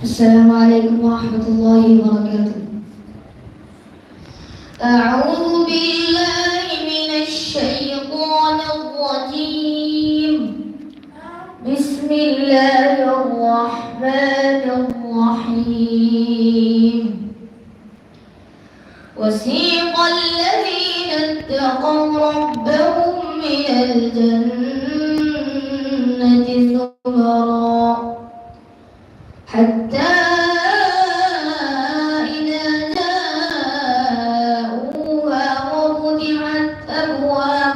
السلام عليكم ورحمة الله وبركاته. أعوذ بالله من الشيطان الرجيم. بسم الله الرحمن الرحيم. وسيق الذين اتقوا ربهم من الجنة زمرا حتى إذا جاءوها وفتحت أبوابها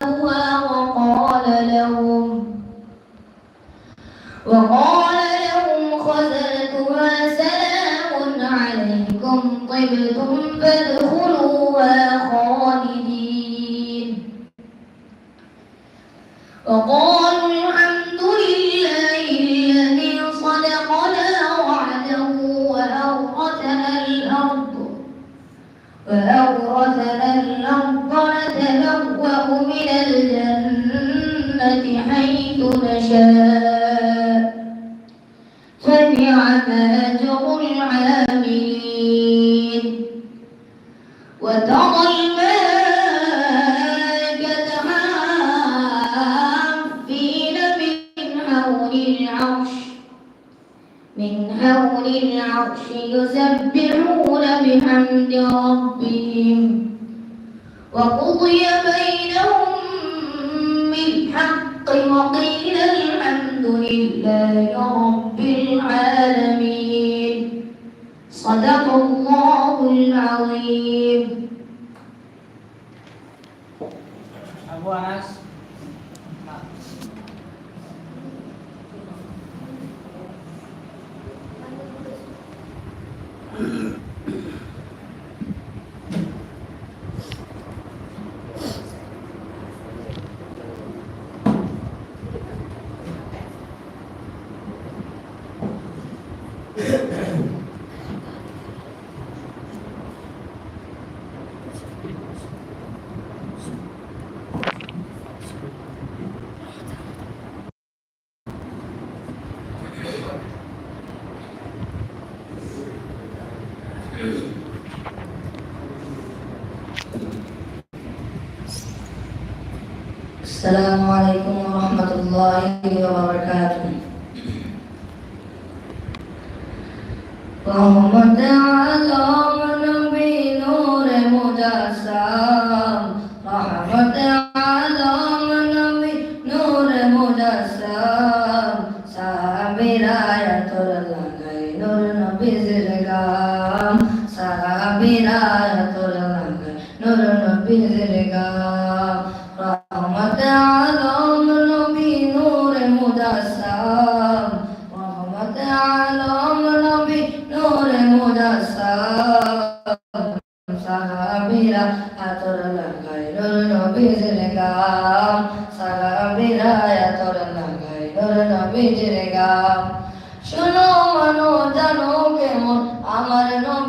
العرش يسبحون بحمد ربهم وقضي بينهم بالحق وقيل الحمد لله رب العالمين صدق الله العظيم. السلام عليكم ورحمة الله وبركاته. اللهم تعالى نبي نور مجسم. رحمة على نبي نور مجسم. سامرا নূর মুজাসসাম সাহাবিরা আতর লাগাই নূর নবীজির গাম সাহাবিরা আতর লাগাই নূর নবীজির গাম আমার নবীজি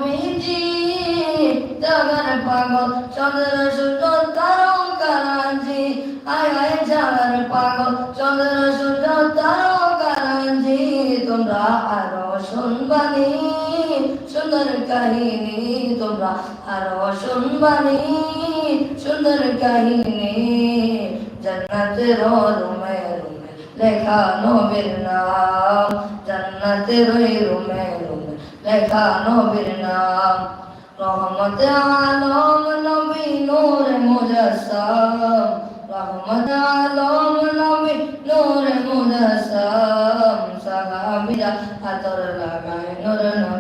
তোমরা আরও সুন্দর কাহিনী। জন্নতের রুমে রুমে, লেখা নবীর নাম। জন্নতের রুমে রুমে, লেখা নবীর নাম। রহমত আলম, নবী নূর মুজাসসাম রহমত আলম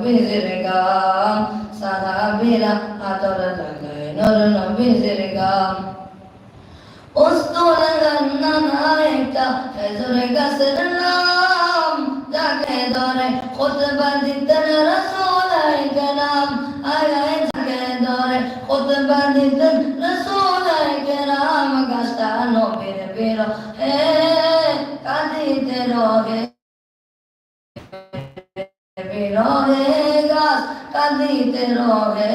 নবীজির গাম সাহাবীরা আতর লাগায় নূর নবীজির গাম উস্তুল গন্না একটা খেজুর গাছের নাম, যাকে ধরে খুতবা দিতেন দিতেন রসুলাই বিরহে গাছ কাঁদিতে রহে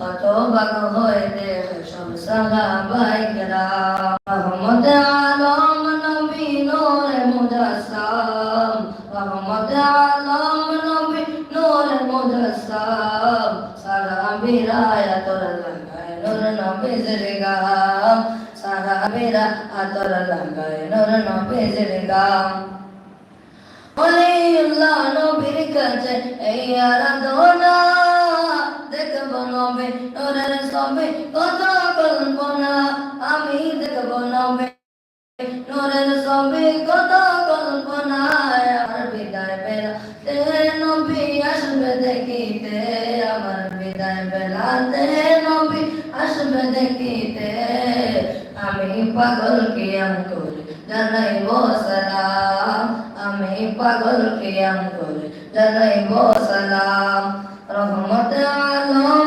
কত বাগ হয়ে দেখ সব সাগা বাইকরা রহমত আলম নবী নূর মুজাসসাম, রহমত আলম নবী নূর মুজাসসাম, সারা বিরায়াতর লাগায় নূর নবীজির গাম সারা বিরা আতর লাগায় নূর নবীজির গাম এই আরাধনা আমি দেখব নবে নূরের কত কল্পনা আমার দেখিতে আমার বিদায় বেলা তে নবী আসবে দেখিতে আমি পাগল কিয়াম করে জানাইব সালাম আমি পাগল কিয়াম করে জানাইব সালাম রহমত আলম